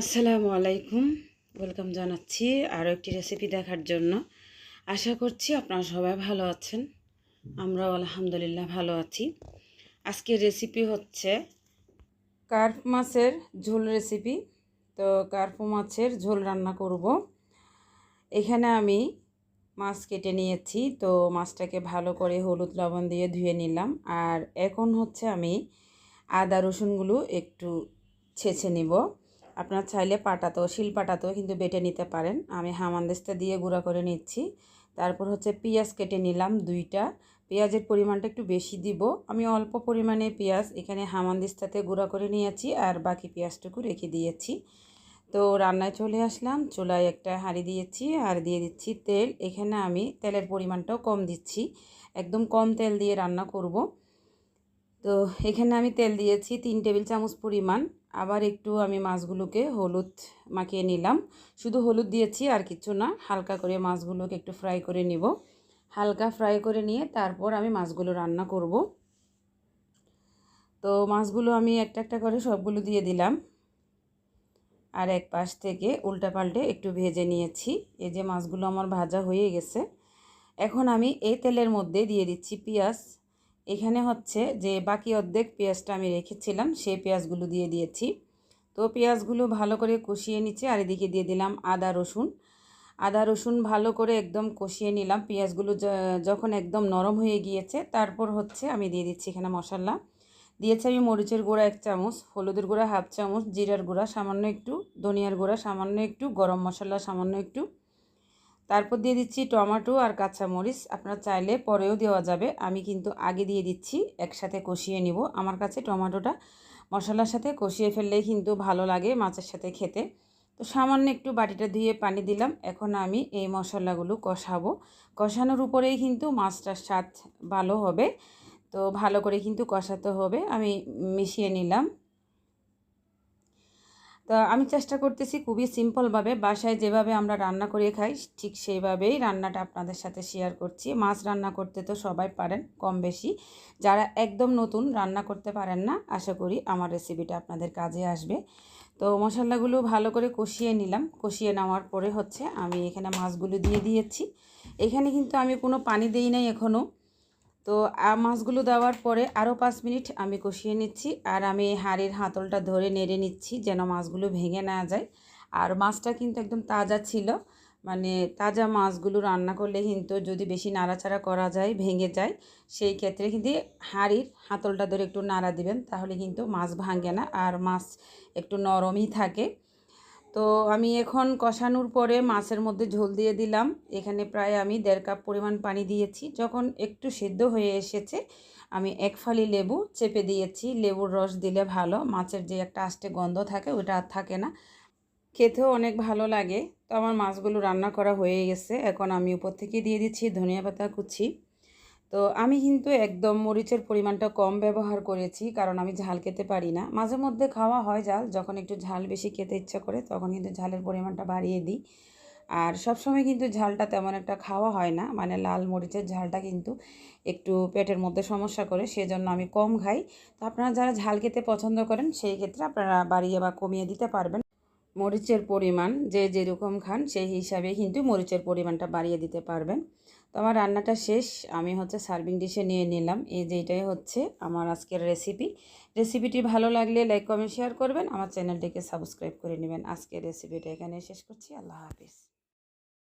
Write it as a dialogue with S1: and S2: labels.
S1: আসসালামু আলাইকুম। ওয়েলকাম জানাচ্ছি আরও একটি রেসিপি দেখার জন্য। আশা করছি আপনারা সবাই ভালো আছেন। আমরাও আলহামদুলিল্লাহ ভালো আছি। আজকের রেসিপি হচ্ছে কার্প মাছের ঝোল রেসিপি। তো কার্প মাছের ঝোল রান্না করব। এখানে আমি মাছ কেটে নিয়েছি। তো মাছটাকে ভালো করে হলুদ লবণ দিয়ে ধুয়ে নিলাম। আর এখন হচ্ছে আমি আদা রসুনগুলো একটু ছেঁচে নিব। আপনার চাইলে পাটাতেও শিল পাটাতেও কিন্তু বেটে নিতে পারেন। আমি হামানদিস্তা দিয়ে গুঁড়া করে নিচ্ছি। তারপর হচ্ছে পেঁয়াজ কেটে নিলাম দুইটা। পেঁয়াজের পরিমাণটা একটু বেশি দিব। আমি অল্প পরিমাণে পেঁয়াজ এখানে হামানদিস্তাতে গুঁড়া করে নিয়েছি আর বাকি পেঁয়াজটুকু রেখে দিয়েছি। তো রান্নায় চলে আসলাম। চুলায় একটা হাঁড়ি দিয়েছি আর দিয়ে দিচ্ছি তেল। এখানে আমি তেলের পরিমাণটাও কম দিচ্ছি। একদম কম তেল দিয়ে রান্না করব। তো এখানে আমি তেল দিয়েছি তিন টেবিল চামচ পরিমাণ। আবার একটু আমি মাছগুলোকে হলুদ মাখিয়ে নিলাম। শুধু হলুদ দিয়েছি, আর কিছু না। হালকা করে মাছগুলোকে একটু ফ্রাই করে নিব। হালকা ফ্রাই করে নিয়ে তারপর আমি মাছগুলো রান্না করব। তো মাছগুলো আমি একটা একটা করে সবগুলো দিয়ে দিলাম। আর এক পাশ থেকে উল্টা পাল্টে একটু ভেজে নিয়েছি। এই যে মাছগুলো আমার ভাজা হয়ে গেছে। এখন আমি এই তেলের মধ্যে দিয়ে দিচ্ছি পেঁয়াজ। এখানে হচ্ছে যে বাকি অর্ধেক পেঁয়াজটা আমি রেখেছিলাম, সেই পেঁয়াজগুলো দিয়ে দিয়েছি। তো পেঁয়াজগুলো ভালো করে কষিয়ে নিচ্ছে আর এদিকে দিয়ে দিলাম আদা, রসুন। আদা, রসুন ভালো করে একদম কষিয়ে নিলাম। পেঁয়াজগুলো যখন একদম নরম হয়ে গিয়েছে, তারপর হচ্ছে আমি দিয়ে দিচ্ছি এখানে মশলা। দিয়েছি আমি মরিচের গুঁড়া এক চামচ, হলুদের গুঁড়া হাফ চামচ, জিরার গুঁড়া সামান্য একটু, ধনিয়ার গুঁড়া সামান্য একটু, গরম মশলা সামান্য একটু। তারপর দিয়ে দিচ্ছি টমেটো আর কাঁচামরিচ। আপনারা চাইলে পরেও দেওয়া যাবে। আমি কিন্তু আগে দিয়ে দিচ্ছি, একসাথে কষিয়ে নিব। আমার কাছে টমেটোটা মশলার সাথে কষিয়ে ফেললেই কিন্তু ভালো লাগে মাছের সাথে খেতে। তো সামান্য একটু বাটিটা ধুয়ে পানি দিলাম। এখন আমি এই মশলাগুলো কষাবো। কষানোর উপরেই কিন্তু মাছটার স্বাদ ভালো হবে। তো ভালো করে কিন্তু কষাতে হবে। আমি মিশিয়ে নিলাম। তো আমি চেষ্টা করতেছি খুবই সিম্পলভাবে বাসায় যেভাবে আমরা রান্না করে খাই, ঠিক সেইভাবেই রান্নাটা আপনাদের সাথে শেয়ার করছি। মাছ রান্না করতে তো সবাই পারেন কম বেশি যারা একদম নতুন রান্না করতে পারেন না, আশা করি আমার রেসিপিটা আপনাদের কাজে আসবে। তো মশলাগুলো ভালো করে কষিয়ে নিলাম। কষিয়ে নেওয়ার পরে হচ্ছে আমি এখানে মাছগুলো দিয়ে দিয়েছি। এখানে কিন্তু আমি কোনো পানি দিই নাই এখনও তো মাছগুলো দেওয়ার পরে আরও পাঁচ মিনিট আমি কষিয়ে নিচ্ছি আর আমি হাঁড়ির হাতলটা ধরে নেড়ে নিচ্ছি যেন মাছগুলো ভেঙে না যায়। আর মাছটা কিন্তু একদম তাজা ছিল মানে তাজা মাছগুলো রান্না করলে কিন্তু যদি বেশি নাড়াচাড়া করা যায়, ভেঙে যায়, সেই ক্ষেত্রে কিন্তু হাঁড়ির হাতলটা ধরে একটু নাড়া দিবেন, তাহলে কিন্তু মাছ ভাঙে না আর মাছ একটু নরমই থাকে। তো আমি এখন কষানোর পরে মাছের মধ্যে ঝোল দিয়ে দিলাম। এখানে প্রায় আমি দেড় কাপ পরিমাণ পানি দিয়েছি। যখন একটু সেদ্ধ হয়ে এসেছে, আমি এক ফালি লেবু চেপে দিয়েছি। লেবুর রস দিলে ভালো, মাছের যে একটা আষ্টে গন্ধ থাকে, ওটা আর থাকে না। খেতেও অনেক ভালো লাগে। তো আমার মাছগুলো রান্না করা হয়ে গেছে। এখন আমি উপর থেকে দিয়ে দিচ্ছি ধনিয়া পাতা কুচি। তো আমি কিন্তু একদম মরিচের পরিমাণটা কম ব্যবহার করেছি, কারণ আমি ঝাল খেতে পারি না। মাঝে মধ্যে খাওয়া হয় ঝাল, যখন একটু ঝাল বেশি খেতে ইচ্ছা করে, তখন কিন্তু ঝালের পরিমাণটা বাড়িয়ে দিই। আর সবসময় কিন্তু ঝালটা তেমন একটা খাওয়া হয় না মানে লাল মরিচের ঝালটা কিন্তু একটু পেটের মধ্যে সমস্যা করে, সেজন্য আমি কম খাই। তো আপনারা যারা ঝাল খেতে পছন্দ করেন, সেই ক্ষেত্রে আপনারা বাড়িয়ে বা কমিয়ে দিতে পারবেন। মরিচের পরিমাণ যে যেরকম খান সেই হিসাবে কিন্তু মরিচের পরিমাণটা বাড়িয়ে দিতে পারবেন। তো আমার রান্নাটা শেষ, আমি হচ্ছে সার্ভিং ডিশে নিয়ে নিলাম। এই যে এটাই হচ্ছে আমার আজকের রেসিপি। রেসিপিটি ভালো লাগলে লাইক, কমেন্ট, শেয়ার করবেন। আমার চ্যানেলটিকে সাবস্ক্রাইব করে নেবেন। আজকের রেসিপিটা এখানে শেষ করছি। আল্লাহ হাফিজ।